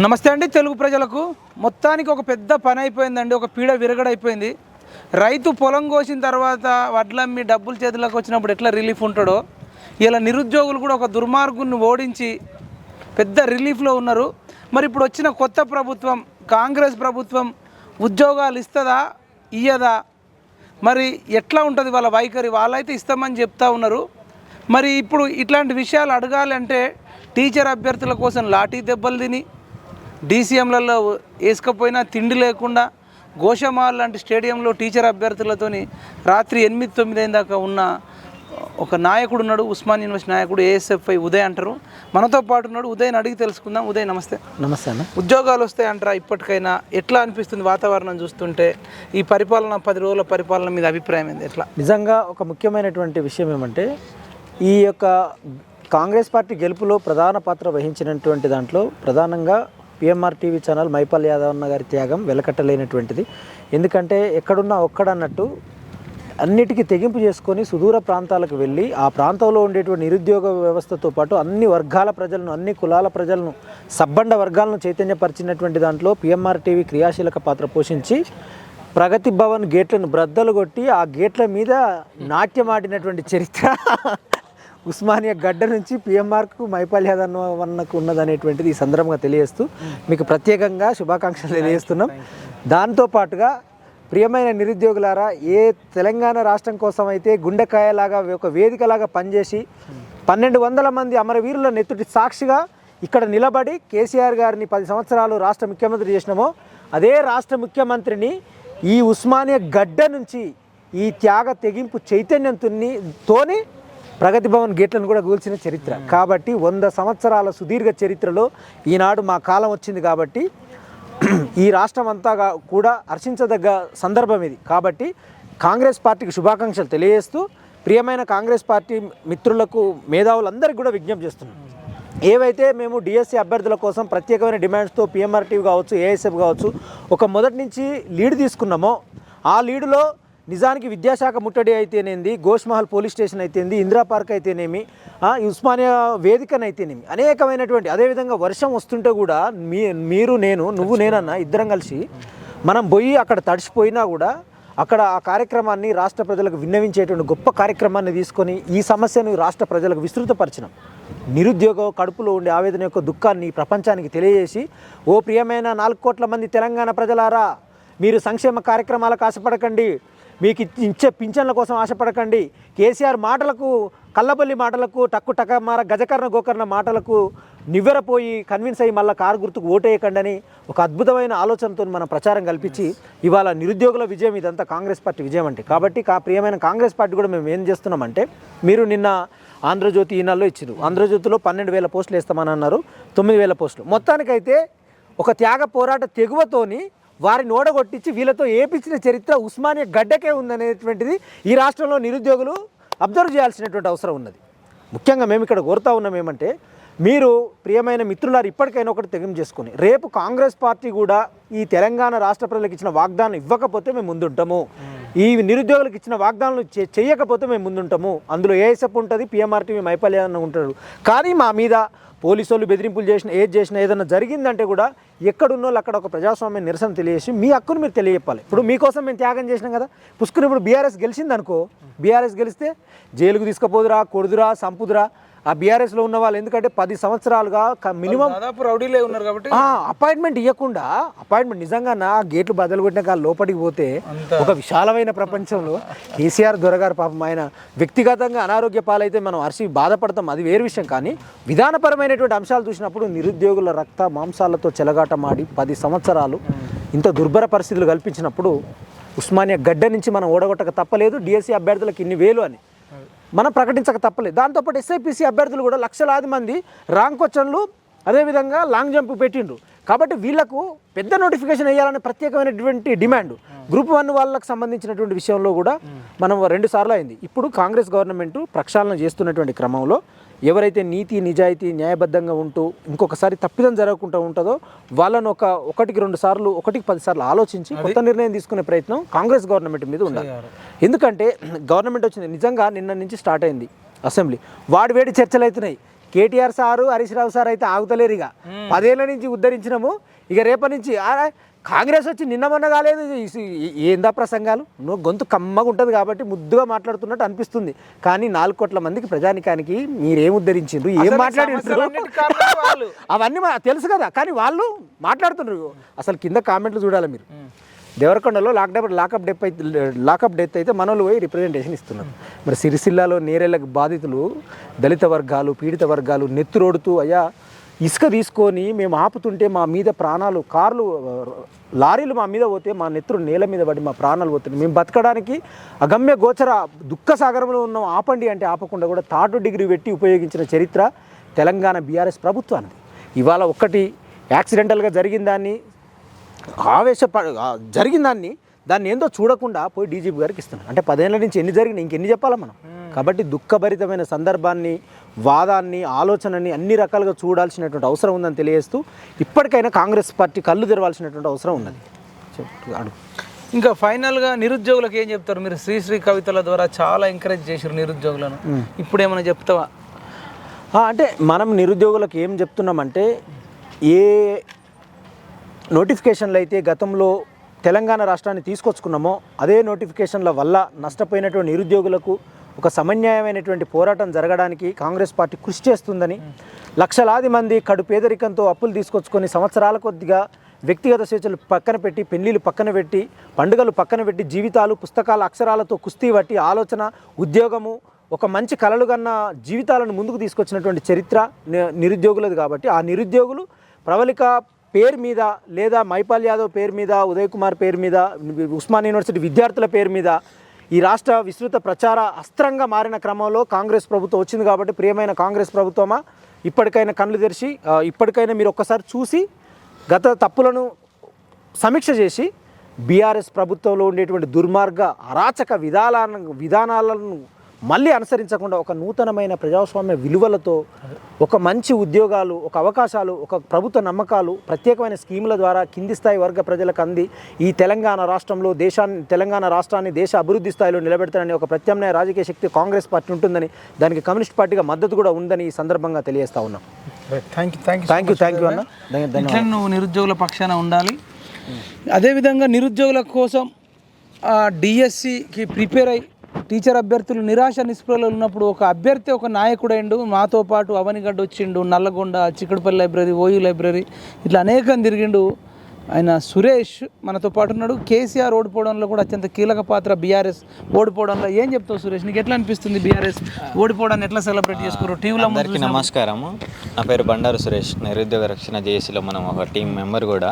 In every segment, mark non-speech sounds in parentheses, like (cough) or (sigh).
నమస్తే అండి తెలుగు ప్రజలకు. మొత్తానికి ఒక పెద్ద పని అయిపోయిందండి ఒక పీడ విరగడైపోయింది రైతు పొలం కోసిన తర్వాత వడ్లమ్మి డబ్బులు చేతులకు వచ్చినప్పుడు ఎట్లా రిలీఫ్ ఉంటాడో ఇలా నిరుద్యోగులు కూడా ఒక దుర్మార్గుని ఓడించి పెద్ద రిలీఫ్లో ఉన్నారు. మరి ఇప్పుడు వచ్చిన కొత్త ప్రభుత్వం కాంగ్రెస్ ప్రభుత్వం ఉద్యోగాలు ఇస్తుందా ఇయ్యదా? మరి ఎట్లా ఉంటుంది వాళ్ళ వైఖరి? వాళ్ళైతే ఇస్తామని చెప్తా ఉన్నారు. మరి ఇప్పుడు ఇట్లాంటి విషయాలు అడగాలంటే టీచర్ అభ్యర్థుల కోసం లాఠీ దెబ్బలు తిని డీసీఎంలలో వేసుకపోయినా తిండి లేకుండా గోషమాల్ లాంటి స్టేడియంలో టీచర్ అభ్యర్థులతోని రాత్రి ఎనిమిది తొమ్మిది అయిన దాకా ఉన్న ఒక నాయకుడు ఉన్నాడు ఉస్మాన్ యూనివర్సిటీ నాయకుడు ఏఎస్ఎఫ్ఐ ఉదయ్ అంటారు. మనతో పాటు ఉన్నాడు ఉదయ్ని అడిగి తెలుసుకుందాం. ఉదయ్ నమస్తే. నమస్తే అన్న. ఉద్యోగాలు వస్తాయంటారా ఇప్పటికైనా? ఎట్లా అనిపిస్తుంది వాతావరణం చూస్తుంటే? ఈ పరిపాలన పది రోజుల పరిపాలన మీద అభిప్రాయం ఏంది? ఎట్లా? నిజంగా ఒక ముఖ్యమైనటువంటి విషయం ఏమంటే ఈ యొక్క కాంగ్రెస్ పార్టీ గెలుపులో ప్రధాన పాత్ర వహించినటువంటి దాంట్లో ప్రధానంగా PMR TV channel Mypal Yadav అన్న గారి త్యాగం వెలకట్టలేనటువంటిది. ఎందుకంటే ఎక్కడున్నా ఒక్కడన్నట్టు అన్నిటికీ తెగింపు చేసుకొని సుదూర ప్రాంతాలకు వెళ్ళి ఆ ప్రాంతంలో ఉండేటువంటి నిరుద్యోగ వ్యవస్థతో పాటు అన్ని వర్గాల ప్రజలను అన్ని కులాల ప్రజలను సబ్బండ వర్గాలను చైతన్యపరిచినటువంటి దాంట్లో పిఎంఆర్ టీవీ క్రియాశీలక పాత్ర పోషించి ప్రగతి భవన్ గేట్లను బ్రద్దలు కొట్టి ఆ గేట్ల మీద నాట్యం ఆడినటువంటి చరిత్ర ఉస్మానియా గడ్డ నుంచి పిఎంఆర్కు మైపాల్ యాదవ్ అన్నకు ఉన్నదనేటువంటిది ఈ సందర్భంగా తెలియజేస్తూ మీకు ప్రత్యేకంగా శుభాకాంక్షలు తెలియజేస్తున్నాం. దాంతో పాటుగా ప్రియమైన నిరుద్యోగులారా ఏ తెలంగాణ రాష్ట్రం కోసం అయితే గుండెకాయలాగా ఒక వేదికలాగా పనిచేసి పన్నెండు వందల మంది అమరవీరుల నెత్తుటి సాక్షిగా ఇక్కడ నిలబడి కేసీఆర్ గారిని పది సంవత్సరాలు రాష్ట్ర ముఖ్యమంత్రి చేసినామో అదే రాష్ట్ర ముఖ్యమంత్రిని ఈ ఉస్మానియా గడ్డ నుంచి ఈ త్యాగ తెగింపు చైతన్యంతోని తోని ప్రగతి భవన్ గేట్లను కూడా కూల్చిన చరిత్ర. కాబట్టి వంద సంవత్సరాల సుదీర్ఘ చరిత్రలో ఈనాడు మా కాలం వచ్చింది కాబట్టి ఈ రాష్ట్రం అంతా కూడా హర్షించదగ్గ సందర్భం ఇది. కాబట్టి కాంగ్రెస్ పార్టీకి శుభాకాంక్షలు తెలియజేస్తూ ప్రియమైన కాంగ్రెస్ పార్టీ మిత్రులకు మేధావులందరికీ కూడా విజ్ఞప్తి చేస్తున్నాం. ఏవైతే మేము డిఎస్సి అభ్యర్థుల కోసం ప్రత్యేకమైన డిమాండ్స్తో పిఎంఆర్టీవీ కావచ్చు ఏఎస్ఎఫ్ కావచ్చు ఒక మొదటి నుంచి లీడ్ తీసుకున్నామో ఆ లీడులో నిజానికి విద్యాశాఖ ముట్టడి అయితేనేంది గోష్మహల్ పోలీస్ స్టేషన్ అయితేంది ఇందిరా పార్క్ అయితేనేమి ఉస్మానియా వేదికనైతేనేమి అనేకమైనటువంటి అదేవిధంగా వర్షం వస్తుంటే కూడా మీ మీరు నేను నువ్వు నేనన్నా ఇద్దరం కలిసి మనం పోయి అక్కడ తడిసిపోయినా కూడా అక్కడ ఆ కార్యక్రమాన్ని రాష్ట్ర ప్రజలకు విన్నవించేటువంటి గొప్ప కార్యక్రమాన్ని తీసుకొని ఈ సమస్యను రాష్ట్ర ప్రజలకు విస్తృతపరిచినాం. నిరుద్యోగ కడుపులో ఉండే ఆవేదన యొక్క దుఃఖాన్ని ప్రపంచానికి తెలియజేసి ఓ ప్రియమైన నాలుగు కోట్ల మంది తెలంగాణ ప్రజలారా మీరు సంక్షేమ కార్యక్రమాలకు ఆశపడకండి. మీకు ఇచ్చి- పింఛన్ల కోసం ఆశపడకండి. కేసీఆర్ మాటలకు కల్లబల్లి మాటలకు టక్కు టకమార గజకర్ణ గోకర్ణ మాటలకు నివ్వెరపోయి కన్విన్స్ అయ్యి మళ్ళీ కారు గుర్తుకు ఓటేయకండి అని ఒక అద్భుతమైన ఆలోచనతో మనం ప్రచారం కల్పించి ఇవాళ నిరుద్యోగుల విజయం ఇదంతా కాంగ్రెస్ పార్టీ విజయం అంటే. కాబట్టి కా ప్రియమైన కాంగ్రెస్ పార్టీ కూడా మేము ఏం చేస్తున్నామంటే మీరు నిన్న ఆంధ్రజ్యోతి ఈనాల్లో ఇచ్చారు ఆంధ్రజ్యోతిలో పన్నెండు వేల పోస్టులు వేస్తామని అన్నారు. తొమ్మిది వేల పోస్టులు. మొత్తానికైతే ఒక త్యాగ పోరాట తెగువతోని వారిని ఓడగొట్టించి వీళ్ళతో ఏపించిన చరిత్ర ఉస్మానియా గడ్డకే ఉందనేటువంటిది ఈ రాష్ట్రంలో నిరుద్యోగులు అబ్జర్వ్ చేయాల్సినటువంటి అవసరం ఉన్నది. ముఖ్యంగా మేము ఇక్కడ కోరుతా ఉన్నాం ఏమంటే మీరు ప్రియమైన మిత్రులారు ఇప్పటికైనా ఒకటి తెగం చేసుకొని రేపు కాంగ్రెస్ పార్టీ కూడా ఈ తెలంగాణ రాష్ట్ర ప్రజలకు ఇచ్చిన వాగ్దానం ఇవ్వకపోతే మేము ముందుంటాము. ఈ నిరుద్యోగులకు ఇచ్చిన వాగ్దానాలు చేయకపోతే మేము ముందుంటాము. అందులో ఏఎస్ఎఫ్ ఉంటుంది పిఎంఆర్టీ మేము అయిపోలేదని ఉంటారు. కానీ మా మీద పోలీసు వాళ్ళు బెదిరింపులు చేసిన ఏది చేసినా ఏదైనా జరిగిందంటే కూడా ఎక్కడున్న వాళ్ళు అక్కడ ఒక ప్రజాస్వామ్య నిరసన తెలియజేసి మీ హక్కును మీరు తెలియజెప్పాలి. ఇప్పుడు మీకోసం మేము త్యాగం చేసినాం కదా. పుష్కుని ఇప్పుడు బీఆర్ఎస్ గెలిచింది అనుకో బీఆర్ఎస్ గెలిస్తే జైలుకు తీసుకుపోదురా కొడుదురా సంపుదురా ఆ బీఆర్ఎస్లో ఉన్న వాళ్ళు ఎందుకంటే పది సంవత్సరాలుగా మినిమం రౌడీలే ఉన్నారు కాబట్టి అపాయింట్మెంట్ ఇవ్వకుండా అపాయింట్మెంట్ నిజంగా నా గేట్లు బదులు కొట్టిన కాదు లోపలికి పోతే ఒక విశాలమైన ప్రపంచంలో కేసీఆర్ దొరగారు పాపం. ఆయన వ్యక్తిగతంగా అనారోగ్య పాలైతే మనం అరిసి బాధపడతాం అది వేరు విషయం. కానీ విధానపరమైనటువంటి అంశాలు చూసినప్పుడు నిరుద్యోగుల రక్త మాంసాలతో చెలగాటమాడి పది సంవత్సరాలు ఇంత దుర్భర పరిస్థితులు కల్పించినప్పుడు ఉస్మానియా గడ్డ నుంచి మనం ఓడగొట్టక తప్పలేదు డిఎస్సి అభ్యర్థులకు ఇన్ని వేలు అని. మనం ప్రకటించక తప్పలేదు దాంతోపాటు ఎస్ఐపిసి అభ్యర్థులు కూడా లక్షలాది మంది ర్యాంక్ క్వశ్చన్లు అదేవిధంగా లాంగ్ జంప్ పెట్టిండ్రు. కాబట్టి వీళ్ళకు పెద్ద నోటిఫికేషన్ వేయాలనే ప్రత్యేకమైనటువంటి డిమాండ్. గ్రూప్ వన్ వాళ్ళకి సంబంధించినటువంటి విషయంలో కూడా మనం రెండు సార్లు అయింది. ఇప్పుడు కాంగ్రెస్ గవర్నమెంట్ ప్రక్షాళన చేస్తున్నటువంటి క్రమంలో ఎవరైతే నీతి నిజాయితీ న్యాయబద్ధంగా ఉంటూ ఇంకొకసారి తప్పిదం జరగకుండా ఉంటుందో వాళ్ళను ఒక ఒకటికి రెండు సార్లు ఒకటికి పది సార్లు ఆలోచించి కొత్త నిర్ణయం తీసుకునే ప్రయత్నం కాంగ్రెస్ గవర్నమెంట్ మీద ఉండాలి. ఎందుకంటే గవర్నమెంట్ వచ్చింది. నిజంగా నిన్న నుంచి స్టార్ట్ అయింది అసెంబ్లీ. వాడి వేడి చర్చలు అవుతున్నాయి. KTR sir Harish Rao sir అయితే ఆగుతలేరు ఇక. పదేళ్ళ నుంచి ఉద్ధరించినాము. ఇక రేపటి నుంచి కాంగ్రెస్ వచ్చి నిన్న మొన్న కాలేదు. ఏందా ప్రసంగాలు? నువ్వు గొంతు కమ్మగా ఉంటుంది కాబట్టి ముద్దుగా మాట్లాడుతున్నట్టు అనిపిస్తుంది. కానీ నాలుగు కోట్ల మందికి ప్రజానికానికి మీరేం ఉద్ధరించిండ్రు ఏం మాట్లాడిండ్రు. అవన్నీ తెలుసు కదా. కానీ వాళ్ళు మాట్లాడుతున్నారు. అసలు కింద కామెంట్లు చూడాలి మీరు. దేవరకొండలో లాక్డౌన్ లాకప్ డెత్ అయితే లాకప్ డెత్ అయితే మనోళ్ళు పోయి రిప్రజెంటేషన్ ఇస్తున్నారు. మరి సిరిసిల్లాలో నేరేళ్ళకు బాధితులు దళిత వర్గాలు పీడిత వర్గాలు నెత్తురోడుతూ అయ్యా ఇసుక తీసుకొని మేము ఆపుతుంటే మా మీద ప్రాణాలు కార్లు లారీలు మా మీద పోతే మా నెత్తురు నేల మీద పడి మా ప్రాణాలు పోతుంది మేము బతకడానికి అగమ్య గోచర దుఃఖ సాగరంలో ఉన్నాం. ఆపండి అంటే ఆపకుండా కూడా థర్డ్ డిగ్రీ పెట్టి ఉపయోగించిన చరిత్ర తెలంగాణ బీఆర్ఎస్ ప్రభుత్వానికి ఇవాళ ఒక్కటి యాక్సిడెంటల్గా జరిగిన దాన్ని ఆవేశ జరిగిన దాన్ని దాన్ని ఏందో చూడకుండా పోయి డీజీపీ గారికి ఇస్తున్నాం అంటే పదేళ్ళ నుంచి ఎన్ని జరిగినాయి ఇంకెన్ని చెప్పాలా మనం? కాబట్టి దుఃఖభరితమైన సందర్భాన్ని వాదాన్ని ఆలోచనని అన్ని రకాలుగా చూడాల్సినటువంటి అవసరం ఉందని తెలియజేస్తూ ఇప్పటికైనా కాంగ్రెస్ పార్టీ కళ్ళు తెరవాల్సినటువంటి అవసరం ఉన్నది. ఇంకా ఫైనల్గా నిరుద్యోగులకు ఏం చెప్తారు? మీరు శ్రీశ్రీ కవితల ద్వారా చాలా ఎంకరేజ్ చేశారు నిరుద్యోగులను. ఇప్పుడు ఏమైనా చెప్తావా? అంటే మనం నిరుద్యోగులకు ఏం చెప్తున్నామంటే ఏ నోటిఫికేషన్లు అయితే గతంలో తెలంగాణ రాష్ట్రాన్ని తీసుకొచ్చుకున్నామో అదే నోటిఫికేషన్ల వల్ల నష్టపోయినటువంటి నిరుద్యోగులకు ఒక సమన్యాయమైనటువంటి పోరాటం జరగడానికి కాంగ్రెస్ పార్టీ కృషి చేస్తుందని లక్షలాది మంది కడు పేదరికంతో అప్పులు తీసుకొచ్చుకొని సంవత్సరాల కొద్దిగా వ్యక్తిగత స్వేచ్ఛలు పక్కన పెట్టి పెళ్ళిళ్ళు పక్కన పెట్టి పండుగలు పక్కన పెట్టి జీవితాలు పుస్తకాల అక్షరాలతో కుస్తీ పట్టి ఆలోచన ఉద్యోగము ఒక మంచి కలలు కన్న జీవితాలను ముందుకు తీసుకొచ్చినటువంటి చరిత్ర నిరుద్యోగులది కాబట్టి ఆ నిరుద్యోగులు ప్రవళిక పేరు మీద లేదా మైపాల్ యాదవ్ పేరు మీద ఉదయ్ కుమార్ పేరు మీద ఉస్మాన్ యూనివర్సిటీ విద్యార్థుల పేరు మీద ఈ రాష్ట్ర విస్తృత ప్రచార అస్త్రంగా మారిన క్రమంలో కాంగ్రెస్ ప్రభుత్వం వచ్చింది కాబట్టి ప్రియమైన కాంగ్రెస్ ప్రభుత్వమా ఇప్పటికైనా కళ్ళు తెరిచి ఇప్పటికైనా మీరు ఒక్కసారి చూసి గత తప్పులను సమీక్ష చేసి బీఆర్ఎస్ ప్రభుత్వంలో ఉండేటువంటి దుర్మార్గ అరాచక విధానాలను విధానాలను మళ్ళీ అనుసరించకుండా ఒక నూతనమైన ప్రజాస్వామ్య విలువలతో ఒక మంచి ఉద్యోగాలు ఒక అవకాశాలు ఒక ప్రభుత్వ నమ్మకాలు ప్రత్యేకమైన స్కీముల ద్వారా కింది స్థాయి వర్గ ప్రజలకు అంది ఈ తెలంగాణ రాష్ట్రంలో దేశాన్ని తెలంగాణ రాష్ట్రాన్ని దేశ అభివృద్ధి స్థాయిలో నిలబెడతానని ఒక ప్రత్యామ్నాయ రాజకీయ శక్తి కాంగ్రెస్ పార్టీ ఉంటుందని దానికి కమ్యూనిస్ట్ పార్టీగా మద్దతు కూడా ఉందని ఈ సందర్భంగా తెలియజేస్తా ఉన్నాం. Thank you thank thank you thank you అన్న. నువ్వు నిరుద్యోగుల పక్షాన ఉండాలి. అదేవిధంగా నిరుద్యోగుల కోసం డిఎస్సికి ప్రిపేర్ అయ్యి టీచర్ అభ్యర్థులు నిరాశ నిస్పృహలో ఉన్నప్పుడు ఒక అభ్యర్థి ఒక నాయకుడైండు. మాతో పాటు అవనిగడ్డ వచ్చిండు Nalgonda Chikkadpally library OU library ఇట్లా అనేకం తిరిగిండు. ఆయన సురేష్ మనతో పాటు ఉన్నాడు. కేసీఆర్ ఓడిపోవడంలో కూడా అత్యంత కీలక పాత్ర బీఆర్ఎస్ ఓడిపోవడంలో ఏం చెప్తావు సురేష్? నీకు ఎట్లా అనిపిస్తుంది బీఆర్ఎస్ ఓడిపోవడాన్ని ఎట్లా సెలబ్రేట్ చేసుకున్నారు? టీవీలో అందరికీ నమస్కారము. నా పేరు బండారు సురేష్. నిరుద్యోగ రక్షణ జేఏసీలో మనం ఒక టీం మెంబర్ కూడా.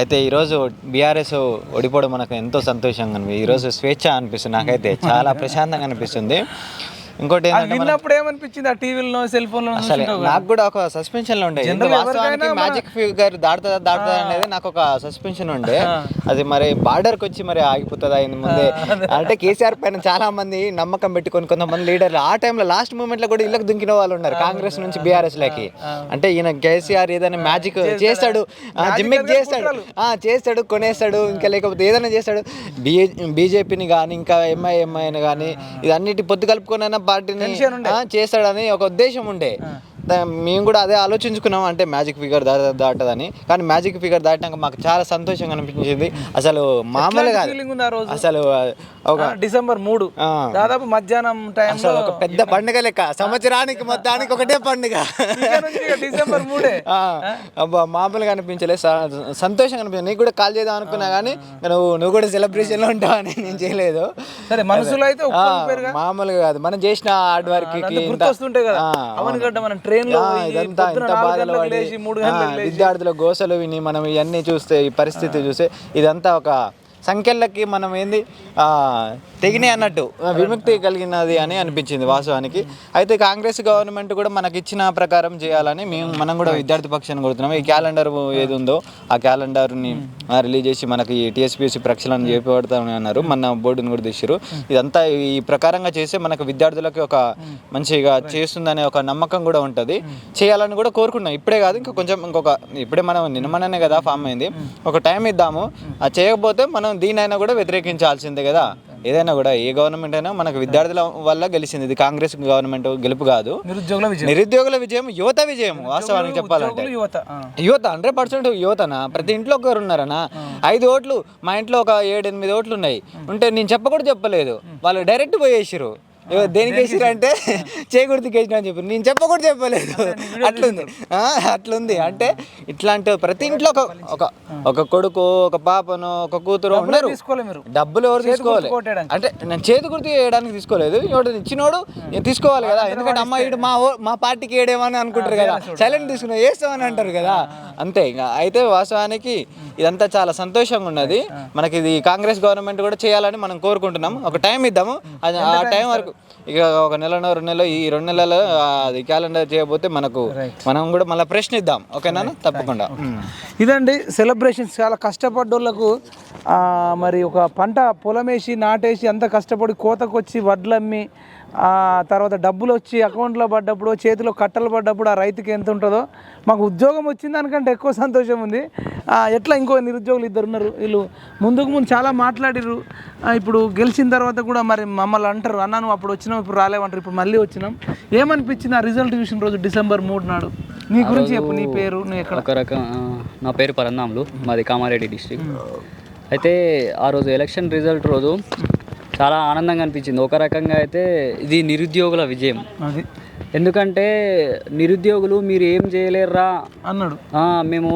అయితే ఈరోజు బీఆర్ఎస్ ఓడిపోవడం మనకు ఎంతో సంతోషంగా ఈరోజు స్వేచ్ఛ అనిపిస్తుంది నాకైతే. చాలా ప్రశాంతంగా అనిపిస్తుంది. ఇంకోటి విన్నప్పుడు ఏమనిపించింది? ఆ టీవీలో సెల్ ఫోన్లో అసలు నాకు కూడా ఒక సస్పెన్షన్ ఉండే. ఇది వాస్తవానికి మ్యాజిక్ ఫిగర్ దాటుతుందా దాటుతుందా అనేది నాకు ఒక సస్పెన్షన్ ఉండే. అది మరి బార్డర్కి వచ్చి మరి ఆగిపోతుందా ముందే. అంటే కేసీఆర్ పైన చాలా మంది నమ్మకం పెట్టుకొని కొంతమంది లీడర్లు ఆ టైంలో లాస్ట్ మూమెంట్లో కూడా ఇళ్ళకి దుంకిన వాళ్ళు ఉన్నారు. కాంగ్రెస్ నుంచి బీఆర్ఎస్ లకి. అంటే ఈయన కేసీఆర్ ఏదైనా మ్యాజిక్ చేస్తాడు? జిమ్మిక్ చేస్తాడు. ఆ, చేస్తాడు కొనేస్తాడు ఇంకా లేకపోతే ఏదైనా చేస్తాడు. బీజేపీని కానీ ఇంకా ఎంఐఎంఐని కానీ ఇదన్నిటి పొత్తు కలుపుకొనైనా పార్టీని చేస్తాడని ఒక ఉద్దేశం ఉండే. మేము కూడా అదే ఆలోచించుకున్నాం అంటే మ్యాజిక్ ఫిగర్ దాట దాటదని. కానీ మ్యాజిక్ ఫిగర్ దాటినాక మాకు చాలా సంతోషంగా అనిపించింది. అసలు మామూలు కాదు ఫీలింగ్ ఉంది ఆ రోజు? అసలు ఒక డిసెంబర్ మూడు. దాదాపు మధ్యాహ్నం టైంలో అసలు ఒక పెద్ద పండుగ లెక్క. సంవత్సరానికి మొత్తానికి ఒకటే పండుగ. డిసెంబర్ మూడే. మామూలుగా అనిపించలేదు స- సంతోషంగా అనిపించింది నీకు కూడా కాల్ చేద్దాం అనుకున్నా కానీ నువ్వు నువ్వు కూడా సెలబ్రేషన్లో ఉంటావని నేను చేయలేదు. సరే మనసులో అయితే మామూలుగా కాదు. మనం చేసిన హార్డ్ వర్క్ కదా? అవనిగడ్డ మనం ట్రైన్లో ఇదంతా నాలుగు బాధలు పడి విద్యార్థుల గోసలు విని మనం ఇవన్నీ చూస్తే ఈ పరిస్థితి చూస్తే ఇదంతా ఒక సంఖ్యలకి మనం ఏంది తెగినాయి అన్నట్టు విముక్తి కలిగినది అని అనిపించింది వాస్తవానికి. అయితే కాంగ్రెస్ గవర్నమెంట్ కూడా మనకి ఇచ్చిన ప్రకారం చేయాలని మేము మనం కూడా విద్యార్థి పక్షాన్ని కొడుతున్నాం. ఈ క్యాలెండర్ ఏది ఉందో ఆ క్యాలెండర్ని రిలీజ్ చేసి మనకి టీఎస్పీఎస్సీ ప్రక్షాళన చేపడతామని అన్నారు. మన బోర్డుని కూడా తీసిరు ఇదంతా ఈ ప్రకారంగా చేస్తే మనకు విద్యార్థులకి ఒక మంచిగా చేస్తుందనే ఒక నమ్మకం కూడా ఉంటుంది. చేయాలని కూడా కోరుకున్నాం ఇప్పుడే కాదు ఇంకా కొంచెం ఇంకొక ఇప్పుడే మనం నిన్నమననే కదా ఫామ్ అయింది. ఒక టైం ఇద్దాము. అది చేయకపోతే మనం దీనైనా కూడా వ్యతిరేకించాల్సిందే కదా. ఏదైనా కూడా ఏ గవర్నమెంట్ అయినా మనకు విద్యార్థుల వల్ల గెలిచింది. ఇది కాంగ్రెస్ గవర్నమెంట్ గెలుపు కాదు. నిరుద్యోగుల విజయం. నిరుద్యోగుల విజయం యువత విజయం వాస్తవానికి చెప్పాలంటే. యువత. హండ్రెడ్ పర్సెంట్ యువతనా? ప్రతి ఇంట్లో ఒకరు ఉన్నారనా ఐదు ఓట్లు మా ఇంట్లో ఒక ఏడు ఎనిమిది ఓట్లు ఉన్నాయి. ఉంటే నేను చెప్పకూడదు చెప్పలేదు. వాళ్ళు డైరెక్ట్ పోయేసారు దేనికి వేసిరు అంటే (laughs) చేకూర్తికి వేసిన అని చెప్పి నేను చెప్పకూడదు చెప్పలేదు. అట్లుంది. ఆ, అట్లుంది. అంటే ఇట్లాంటి ప్రతి ఇంట్లో ఒక ఒక ఒక కొడుకు ఒక పాపను ఒక కూతురు ఉన్నారు డబ్బులు ఎవరు తీసుకోవాలి. అంటే నేను చేతి గుర్తు వేయడానికి తీసుకోలేదు. ఎవడు ఇచ్చినోడు నేను తీసుకోవాలి కదా. ఎందుకంటే అమ్మ మా మా పార్టీకి వేయడేమని అనుకుంటారు కదా. సైలెంట్ తీసుకున్నా వేస్తామని అంటారు కదా. అంతే ఇంకా. అయితే వాస్తవానికి ఇదంతా చాలా సంతోషంగా ఉన్నది. మనకి ఇది కాంగ్రెస్ గవర్నమెంట్ కూడా చేయాలని మనం కోరుకుంటున్నాం ఒక టైం ఇద్దాము. ఆ. టైం వరకు ఇక ఒక నెల రెండు నెలలు ఈ రెండు నెలలు అది క్యాలెండర్ చేయబోతే మనకు మనం కూడా మళ్ళీ ప్రశ్న ఇద్దాం ఓకేనా తప్పకుండా. ఇదండి సెలబ్రేషన్స్ చాలా కష్టపడ్డోళ్ళకు మరి ఒక పంట పొలం వేసి నాటేసి అంత కష్టపడి కోతకొచ్చి వడ్లు అమ్మి ఆ తర్వాత డబ్బులు వచ్చి అకౌంట్లో పడ్డప్పుడు చేతిలో కట్టలు పడ్డప్పుడు ఆ రైతుకి ఎంత ఉంటుందో మాకు ఉద్యోగం వచ్చింది దానికంటే ఎక్కువ సంతోషం ఉంది. ఎట్లా ఇంకో నిరుద్యోగులు ఇద్దరు ఉన్నారు? వీళ్ళు ముందుకు ముందు చాలా మాట్లాడిర్రు. ఆ, ఇప్పుడు గెలిచిన తర్వాత కూడా మరి మమ్మల్ని అంటారు అన్న నువ్వు అప్పుడు వచ్చినావు ఇప్పుడు రాలేమంటారు ఇప్పుడు మళ్ళీ వచ్చినాం. ఏమనిపించింది ఆ రిజల్ట్ చూసిన రోజు డిసెంబర్ మూడు నాడు? నీ గురించి చెప్పు నీ పేరు నువ్వు ఎక్కడ? ఒక రకం ఆ, నా పేరు పరంధాములు మాది కామారెడ్డి డిస్టిక్ అయితే ఆ రోజు ఎలక్షన్ రిజల్ట్ రోజు చాలా ఆనందంగా అనిపించింది. ఒక రకంగా అయితే ఇది నిరుద్యోగుల విజయం. అది. ఎందుకంటే నిరుద్యోగులు మీరు ఏం చేయలేరురా? అన్నాడు. మేము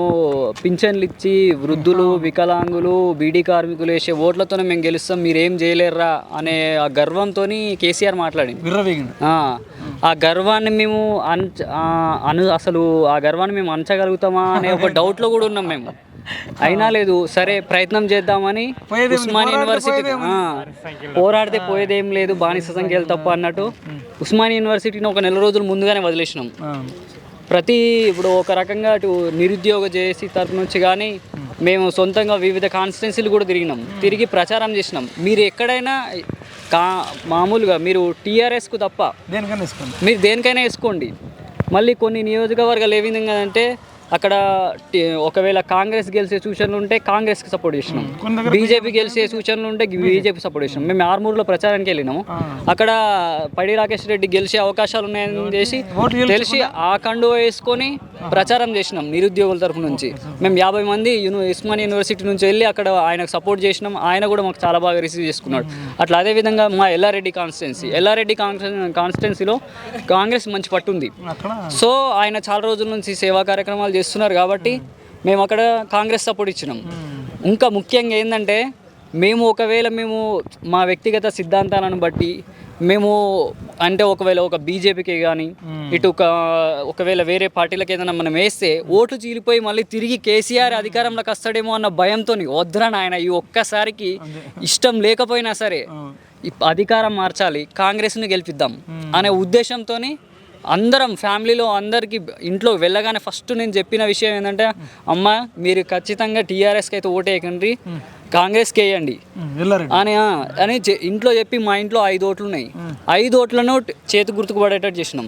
పింఛన్లు ఇచ్చి వృద్ధులు వికలాంగులు బీడీ కార్మికులు వేసే ఓట్లతోనే మేము గెలుస్తాం మీరు ఏం చేయలేరురా? అనే ఆ గర్వంతో కేసీఆర్ మాట్లాడింది ఆ, గర్వాన్ని మేము అను అసలు ఆ గర్వాన్ని మేము అంచగలుగుతామా అనే ఒక (laughs) డౌట్లో కూడా ఉన్నాం మేము. అయినా లేదు సరే ప్రయత్నం చేద్దామని ఉస్మాన్ యూనివర్సిటీ పోరాడితే పోయేదేం లేదు బానిస సంఖ్యలు తప్ప అన్నట్టు. ఉస్మాన్ యూనివర్సిటీని ఒక నెల రోజులు ముందుగానే వదిలేసినాం. ప్రతి ఇప్పుడు ఒక రకంగా అటు నిరుద్యోగ జేఏసీ తరపు నుంచి కానీ మేము సొంతంగా వివిధ కాన్స్టిట్యున్సీలు కూడా తిరిగినాం. తిరిగి ప్రచారం చేసినాం. మీరు ఎక్కడైనా కా మామూలుగా మీరు టీఆర్ఎస్కు తప్ప ఇసుకోండి మీరు దేనికైనా వేసుకోండి. మళ్ళీ కొన్ని నియోజకవర్గాలు ఏ విధంగా అంటే అక్కడ ఒకవేళ కాంగ్రెస్ గెలిచే సూచనలు ఉంటే కాంగ్రెస్కి సపోర్ట్ చేసినాం. బీజేపీ గెలిచే సూచనలు ఉంటే బీజేపీ. సపోర్ట్ చేసినాం. మేము ఆర్మూర్లో ప్రచారానికి వెళ్ళినాము. అక్కడ పడి రాకేష్ రెడ్డి గెలిచే అవకాశాలు ఉన్నాయని చేసి తెలిసి ఆ కండు వేసుకొని ప్రచారం చేసినాం నిరుద్యోగుల తరపు నుంచి. మేము యాభై మంది యూని ఉస్మాన్ యూనివర్సిటీ నుంచి వెళ్ళి అక్కడ ఆయనకు సపోర్ట్ చేసినాం. ఆయన కూడా మాకు చాలా బాగా రిసీవ్ చేసుకున్నాడు. అట్లా అదే విధంగా మా ఎల్లారెడ్డి కాన్స్టిట్యున్సీ. ఎల్లారెడ్డి కాన్స్టిట్యున్సీలో కాంగ్రెస్ మంచి పట్టుంది సో ఆయన చాలా రోజుల నుంచి సేవా కార్యక్రమాలు చేస్తున్నారు కాబట్టి మేము అక్కడ కాంగ్రెస్ సపోర్ట్ ఇచ్చినాం. ఇంకా ముఖ్యంగా ఏంటంటే మేము ఒకవేళ మేము మా వ్యక్తిగత సిద్ధాంతాలను బట్టి మేము అంటే ఒకవేళ ఒక బీజేపీకి కానీ ఇటు ఒక ఒకవేళ వేరే పార్టీలకు ఏదైనా మనం వేస్తే ఓట్లు చీలిపోయి మళ్ళీ తిరిగి కేసీఆర్ అధికారంలోకి వస్తాడేమో అన్న భయంతో వద్దురా ఆయన ఈ ఒక్కసారికి ఇష్టం లేకపోయినా సరే అధికారం మార్చాలి కాంగ్రెస్ని గెలిపిద్దాం అనే ఉద్దేశంతో అందరం ఫ్యామిలీలో అందరికీ ఇంట్లో వెళ్ళగానే ఫస్ట్ నేను చెప్పిన విషయం ఏంటంటే అమ్మ మీరు ఖచ్చితంగా టీఆర్ఎస్కి అయితే ఓటేయకండి. కాంగ్రెస్కి వేయండి వెళ్ళారు అని అని ఇంట్లో చెప్పి మా ఇంట్లో ఐదు ఓట్లు ఉన్నాయి ఐదు ఓట్లను చేతి గుర్తుకు పడేటట్టు చేసినాం.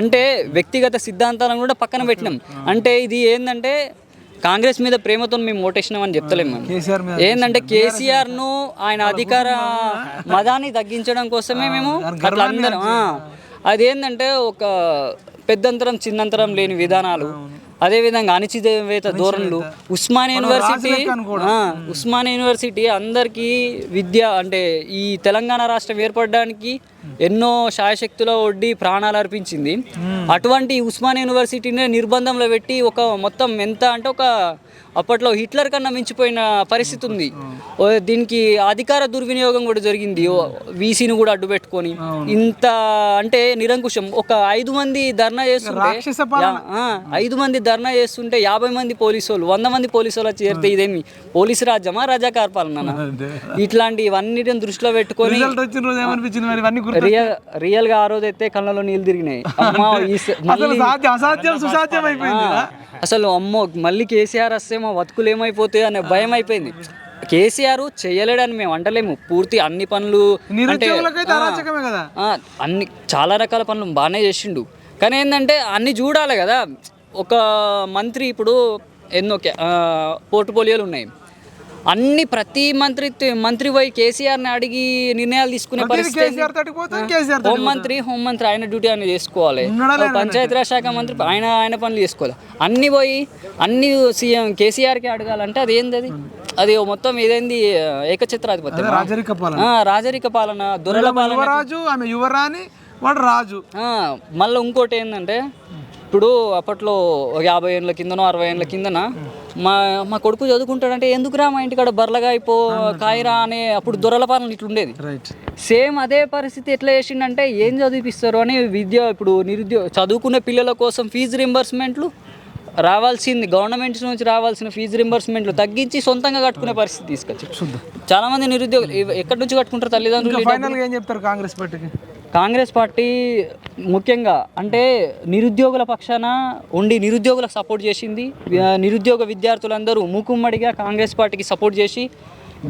అంటే వ్యక్తిగత సిద్ధాంతాలను కూడా పక్కన పెట్టినాం. అంటే ఇది ఏంటంటే కాంగ్రెస్ మీద ప్రేమతో మేము ఓటేసినాం అని చెప్తలేము మేము ఏంటంటే కేసీఆర్ను ఆయన అధికార మదాన్ని తగ్గించడం కోసమే మేము అట్లా అందరం అదేంటంటే ఒక పెద్దంతరం చిన్నంతరం లేని విధానాలు. అదేవిధంగా అణచివేత ధోరణులు ఉస్మాన్ యూనివర్సిటీ ఉస్మాన్ యూనివర్సిటీ అందరికీ విద్య అంటే ఈ తెలంగాణ రాష్ట్రం ఏర్పడడానికి ఎన్నో శాయశక్తుల ఒడ్డి ప్రాణాలు అర్పించింది. అటువంటి ఉస్మాన్ యూనివర్సిటీని నిర్బంధంలో పెట్టి ఒక మొత్తం ఎంత అంటే ఒక అప్పట్లో హిట్లర్ కన్నా మించిపోయిన పరిస్థితి ఉంది. ఓ దీనికి అధికార దుర్వినియోగం కూడా జరిగింది. వీసీని కూడా అడ్డు పెట్టుకొని ఇంత అంటే నిరంకుశం. ఒక ఐదు మంది ధర్నా చేస్తుంటే ఐదు మంది ధర్నా చేస్తుంటే యాభై మంది పోలీసు వాళ్ళు వంద మంది పోలీసు వాళ్ళు వచ్చి చేరితే ఇదేమి? పోలీసు రాజ్యమా రజాకార్ పాలన ఇట్లాంటి ఇవన్నిటిని దృష్టిలో పెట్టుకొని రియల్గా ఆ రోజు అయితే కళ్ళలో నీళ్ళు తిరిగినాయి. అమ్మా అసలు అమ్మో మళ్ళీ కేసీఆర్ వస్తే మా బతుకులు ఏమైపోతాయి అనే భయం అయిపోయింది. కేసీఆర్ చేయలేడని మేము అంటలేము. పూర్తి అన్ని పనులు అంటే అన్ని చాలా రకాల పనులు బాగానే చేసిండు. కానీ ఏంటంటే అన్ని చూడాలి కదా. ఒక మంత్రి ఇప్పుడు ఎన్నో పోర్ట్ఫోలియోలు ఉన్నాయి. అన్ని ప్రతి మంత్రి మంత్రి పోయి కేసీఆర్ని అడిగి నిర్ణయాలు తీసుకునే పరిస్థితి కేసీఆర్ తోటికి పోతాం, కేసీఆర్ తోటికి హోం మంత్రి హోం మంత్రి ఆయన డ్యూటీ ఆయన చేసుకోవాలి. పంచాయతీరాజ్ శాఖ మంత్రి ఆయన ఆయన పనులు చేసుకోవాలి. అన్ని పోయి అన్ని సీఎం కేసీఆర్కి అడగాలంటే అది ఏంది అది? అది మొత్తం ఏదైంది ఏకఛత్రాధిపత్యం. రాజరిక పాలన. రాజరిక పాలన దొరల పాలన. యువరాజు ఆమె యువరాణి వాడు రాజు. ఆ, మళ్ళీ ఇంకోటి ఏంటంటే ఇప్పుడు అప్పట్లో యాభై ఏళ్ళ కిందనో అరవై ఏళ్ళ కిందన మా మా కొడుకు చదువుకుంటాడంటే ఎందుకురా మా ఇంటికాడ బర్లగా అయిపో కాయరా అనే అప్పుడు దొరల పాలన ఇట్లుండేది. రైట్ సేమ్ అదే పరిస్థితి ఎట్లా చేసిండంటే ఏం చదివిపిస్తారు అని విద్య ఇప్పుడు నిరుద్యోగ చదువుకునే పిల్లల కోసం ఫీజు రింబర్స్మెంట్లు రావాల్సింది గవర్నమెంట్స్ నుంచి రావాల్సిన ఫీజు రింబర్స్మెంట్లు తగ్గించి సొంతంగా కట్టుకునే పరిస్థితి తీసుకొచ్చి చాలా మంది నిరుద్యోగులు ఎక్కడి నుంచి కట్టుకుంటారు తల్లిదండ్రులు? ఏం చెప్తారు కాంగ్రెస్ పార్టీకి? కాంగ్రెస్ పార్టీ ముఖ్యంగా అంటే నిరుద్యోగుల పక్షాన ఉండి నిరుద్యోగులకు సపోర్ట్ చేసింది. నిరుద్యోగ విద్యార్థులందరూ మూకుమ్మడిగా కాంగ్రెస్ పార్టీకి సపోర్ట్ చేసి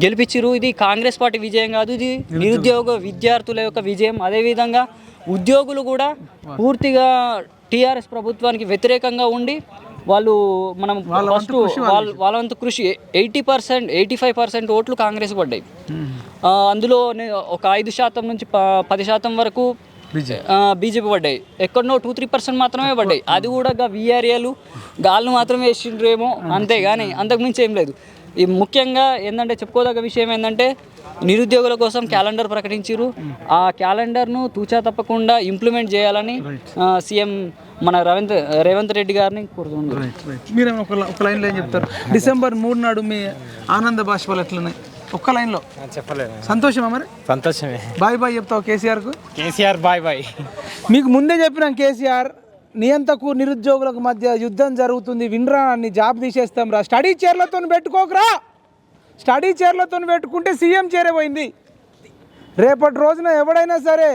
గెలిపించిరు ఇది కాంగ్రెస్ పార్టీ విజయం కాదు ఇది నిరుద్యోగ. విద్యార్థుల యొక్క విజయం. అదేవిధంగా ఉద్యోగులు కూడా పూర్తిగా టీఆర్ఎస్ ప్రభుత్వానికి వ్యతిరేకంగా ఉండి వాళ్ళు మనం ఫస్ట్ వాళ్ళ వాళ్ళ వంతు కృషి eighty percent eighty five percent ఓట్లు కాంగ్రెస్ పడ్డాయి. ఆ, అందులో ఒక ఐదు శాతం నుంచి పది శాతం వరకు బీజేపీ. పడ్డాయి. ఎక్కడనో టూ త్రీ పర్సెంట్ మాత్రమే పడ్డాయి. అది కూడా విఆర్ఏలు గాళ్ళు మాత్రమే వేసిండ్రేమో అంతే. కానీ అంతకుమించి ఏం లేదు. ఈ ముఖ్యంగా ఏంటంటే చెప్పుకోదగ్గ విషయం ఏంటంటే నిరుద్యోగుల కోసం క్యాలెండర్ ప్రకటించారు ఆ క్యాలెండర్ను తూచా తప్పకుండా ఇంప్లిమెంట్ చేయాలని సీఎం మన రవీంద్ర రేవంత్ రెడ్డి గారిని కోరుతుంది మీరేమో ఒక ఒక లైన్లో ఏం చెప్తారు? డిసెంబర్ మూడు నాడు మీ ఆనంద బాష్పాలు ఎట్లున్నాయి? ఒక్క లైన్లో. చెప్పలేదు సంతోషమా మరి? సంతోషమే. బాయ్ బాయ్ చెప్తావు కేసీఆర్కు? KCR bye bye. మీకు ముందే చెప్పినాం కేసీఆర్ నియంతకు నిరుద్యోగులకు మధ్య యుద్ధం జరుగుతుంది వినరా అని జాబ్ తీసేస్తాం రా. స్టడీ చైర్లతో పెట్టుకోకరా స్టడీ చైర్లతో పెట్టుకుంటే సీఎం చైరే పోయింది. రేపటి రోజున ఎవడైనా సరే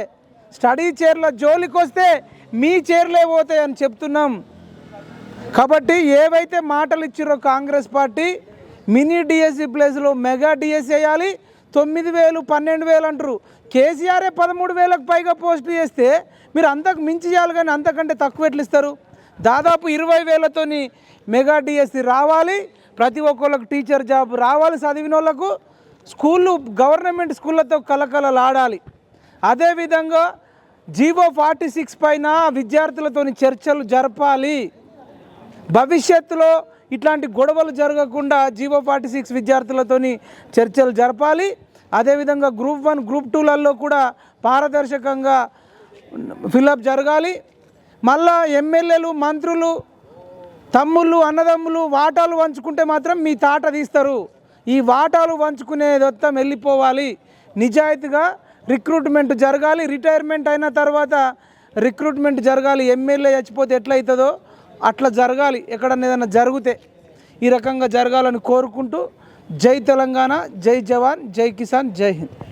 స్టడీ చైర్ల జోలికి వస్తే మీ చైర్లే పోతాయని చెప్తున్నాం. కాబట్టి ఏవైతే మాటలు ఇచ్చారో కాంగ్రెస్ పార్టీ మినీ డిఎస్సి ప్లేస్లో మెగా డిఎస్సి వేయాలి తొమ్మిది వేలు పన్నెండు వేలు అంటారు. కేసీఆరే పదమూడు వేలకు పైగా పోస్టులు చేస్తే మీరు అంతకు మించి చేయాలి కానీ అంతకంటే తక్కువ ఎట్లు ఇస్తారు? దాదాపు ఇరవై వేలతోని మెగా డిఎస్సి రావాలి ప్రతి ఒక్కళ్ళకు టీచర్ జాబ్ రావాలి చదివిన వాళ్ళకు స్కూళ్ళు గవర్నమెంట్ స్కూళ్ళతో కలకలలాడాలి అదేవిధంగా జీవో ఫార్టీ సిక్స్ పైన విద్యార్థులతోని చర్చలు జరపాలి. భవిష్యత్తులో ఇట్లాంటి గొడవలు జరగకుండా జీవో ఫార్టీ సిక్స్ విద్యార్థులతోని చర్చలు జరపాలి. అదేవిధంగా గ్రూప్ వన్ గ్రూప్ టూలలో కూడా పారదర్శకంగా ఫిలప్ జరగాలి. మళ్ళా ఎమ్మెల్యేలు మంత్రులు తమ్ముళ్ళు అన్నదమ్ములు వాటాలు వంచుకుంటే మాత్రం మీ తాట తీస్తారు. ఈ వాటాలు వంచుకునే మొత్తం వెళ్ళిపోవాలి. నిజాయితీగా రిక్రూట్మెంట్ జరగాలి రిటైర్మెంట్ అయిన తర్వాత రిక్రూట్మెంట్ జరగాలి ఎమ్మెల్యే చచ్చిపోతే ఎట్లయితుందో అట్లా జరగాలి ఎక్కడన్నా ఏదైనా జరిగితే ఈ రకంగా జరగాలని కోరుకుంటూ జై తెలంగాణ జై జవాన్ జై కిసాన్ జై హింద్.